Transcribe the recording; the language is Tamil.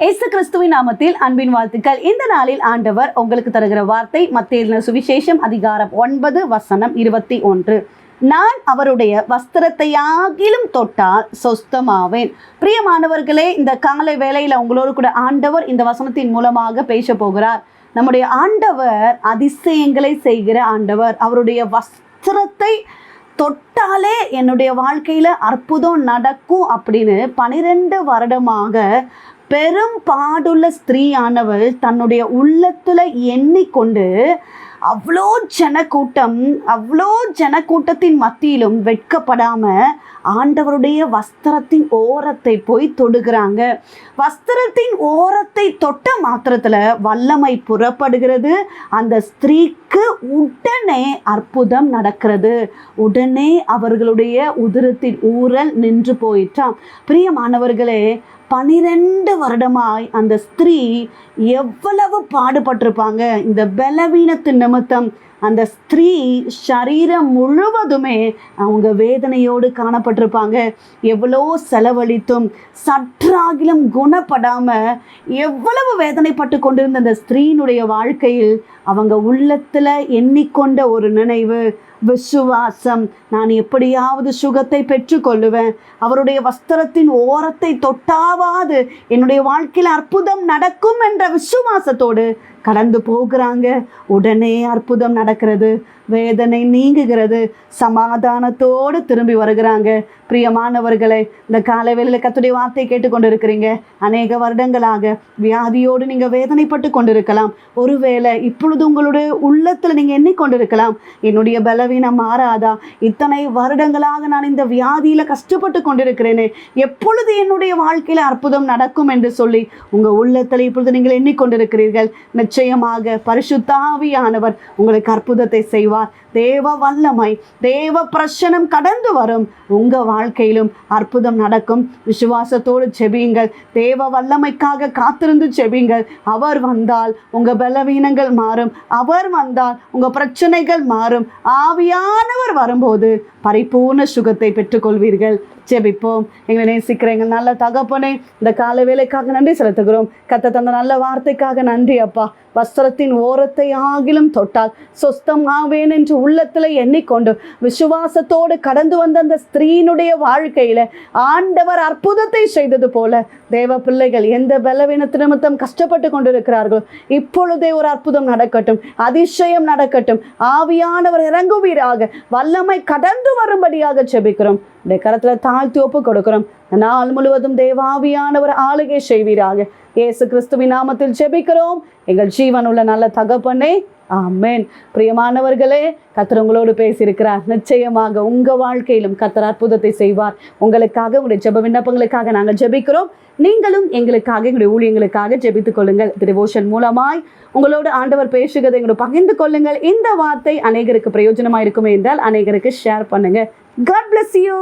இயேசு கிறிஸ்துவின் நாமத்தில் அன்பின் வாழ்த்துக்கள். இந்த நாளில் ஆண்டவர் உங்களுக்கு தருகிற வார்த்தை மத்திய சுவிசேஷம் அதிகாரம் ஒன்பது வசனம் இருபத்தி ஒன்று. நான் அவருடைய வஸ்திரத்தையாகிலும் தொட்டால் சொஸ்தமாவேன். பிரியமானவர்களே இந்த காலை வேளையில் உங்களோடு கூட ஆண்டவர் இந்த வசனத்தின் மூலமாக பேச போகிறார். நம்முடைய ஆண்டவர் அதிசயங்களை செய்கிற ஆண்டவர். அவருடைய வஸ்திரத்தை தொட்டாலே என்னுடைய வாழ்க்கையில் அற்புதம் நடக்கும் அப்படின்னு பனிரெண்டு வருடமாக பெரும் பாடுள்ள ஸ்திரீயானவள் தன்னுடைய உள்ளத்தில் எண்ணிக்கொண்டு அவ்வளோ ஜனக்கூட்டம் அவ்வளோ ஜனக்கூட்டத்தின் மத்தியிலும் வெட்கப்படாம ஆண்டவருடைய வஸ்திரத்தின் ஓரத்தை போய் தொடுகிறாங்க. வஸ்திரத்தின் ஓரத்தை தொட்ட மாத்திரத்தில் வல்லமை புறப்படுகிறது. அந்த ஸ்திரீக்கு உடனே அற்புதம் நடக்கிறது. உடனே அவர்களுடைய உதிரத்தின் ஊரல் நின்று போயிட்டான் பிரியமானவர்களே பனிரெண்டு வருடமாய் அந்த ஸ்திரீ எவ்வளவு பாடுபட்டிருப்பாங்க. இந்த பலவீனத்தின் நிமித்தம் அந்த ஸ்திரீ சரீரம் முழுவதுமே அவங்க வேதனையோடு காணப்பட்டிருப்பாங்க. எவ்வளோ செலவழித்தும் சற்றாகிலும் குணப்படாம எவ்வளவு வேதனைப்பட்டு கொண்டிருந்த அந்த ஸ்திரீனுடைய வாழ்க்கையில் அவங்க உள்ளத்தில் எண்ணிக்கொண்ட ஒரு நினைவு விசுவாசம். நான் எப்படியாவது சுகத்தை பெற்றுக்கொள்ளுவேன். அவருடைய வஸ்திரத்தின் ஓரத்தை தொட்டாவாது. என்னுடைய வாழ்க்கையில் அற்புதம் நடக்கும் என்ற விசுவாசத்தோடு கடந்து போகிறாங்க. உடனே அற்புதம் நடக்கிறது. வேதனை நீங்குகிறது. சமாதானத்தோடு திரும்பி வருகிறாங்க. பிரியமானவர்களை இந்த காலவேளையில் கத்துடைய வார்த்தை கேட்டுக்கொண்டு இருக்கிறீங்க அநேக வருடங்களாக வியாதியோடு நீங்கள் வேதனைப்பட்டு கொண்டிருக்கலாம் ஒருவேளை இப்பொழுது உங்களுடைய உள்ளத்தில் நீங்கள் எண்ணிக்கொண்டிருக்கலாம் என்னுடைய பலவீனம் மாறாதா? இத்தனை வருடங்களாக நான் இந்த வியாதியில் கஷ்டப்பட்டு கொண்டிருக்கிறேனே. எப்பொழுது என்னுடைய வாழ்க்கையில் அற்புதம் நடக்கும் என்று சொல்லி உங்கள் உள்ளத்தில் இப்பொழுது நீங்கள் எண்ணிக்கொண்டிருக்கிறீர்கள் நிச்சயமாக பரிசுத்தாவியானவர் உங்களுக்கு அற்புதத்தை செய்வார். தேவ வல்லமை தேவ பிரசனம் கடந்து வரும். உங்க வாழ்க்கையிலும் அற்புதம் நடக்கும். விசுவாசத்தோடு செபியுங்கள் தேவ வல்லமைக்காக காத்திருந்து செபியுங்கள் அவர் வந்தால் உங்க பலவீனங்கள் மாறும். அவர் வந்தால் உங்கள் பிரச்சனைகள் மாறும். ஆவியானவர் வரும்போது பரிபூர்ண சுகத்தை பெற்றுக்கொள்வீர்கள். ஜெபிப்போம். எங்களை நேசிக்கிற எங்கள் நல்ல தகப்பனே இந்த கால வேலைக்காக நன்றி செலுத்துகிறோம். கத்த தந்த நல்ல வார்த்தைக்காக நன்றி அப்பா. வஸ்திரத்தின் ஓரத்தை ஆகிலும் தொட்டால் சொஸ்தம் ஆவேன் என்று உள்ளத்தில் எண்ணிக்கொண்டு விசுவாசத்தோடு கடந்து வந்த அந்த ஸ்திரீனுடைய வாழ்க்கையில ஆண்டவர் அற்புதத்தை செய்தது போல தேவ பிள்ளைகள் எந்த பலவீனத்து நிமித்தம் கஷ்டப்பட்டு கொண்டிருக்கிறார்களோ இப்பொழுதே ஒரு அற்புதம் நடக்கட்டும் அதிசயம் நடக்கட்டும். ஆவியானவர் இறங்குவீராக வல்லமை கடந்து வரும்படியாக செபிக்கிறோம் இந்த கரத்தில் தாழ்த்தி ஒப்பு கொடுக்கிறோம். நாள் முழுவதும் தேவாவியானவர் ஆளுகை செய்வீராக. இயேசு கிறிஸ்துவின் நாமத்தில் ஜெபிக்கிறோம். எங்கள் ஜீவன் உள்ள நல்ல தகப்பனே ஆமேன். பிரியமானவர்களே கத்தர் உங்களோடு பேசியிருக்கிறார். நிச்சயமாக உங்கள் வாழ்க்கையிலும் கத்தர் அற்புதத்தை செய்வார். உங்களுக்காக உங்களுடைய ஜெப விண்ணப்பங்களுக்காக நாங்கள் ஜெபிக்கிறோம். நீங்களும் எங்களுக்காக எங்களுடைய ஊழியங்களுக்காக ஜெபித்துக் கொள்ளுங்கள். டிவோஷன் மூலமாய் உங்களோடு ஆண்டவர் பேசுகிறதை எங்களோட பகிர்ந்து கொள்ளுங்கள். இந்த வார்த்தை அநேகருக்கு பிரயோஜனமாக இருக்குமே என்றால் அநேகருக்கு ஷேர் பண்ணுங்கள் காட் பிளஸ் யூ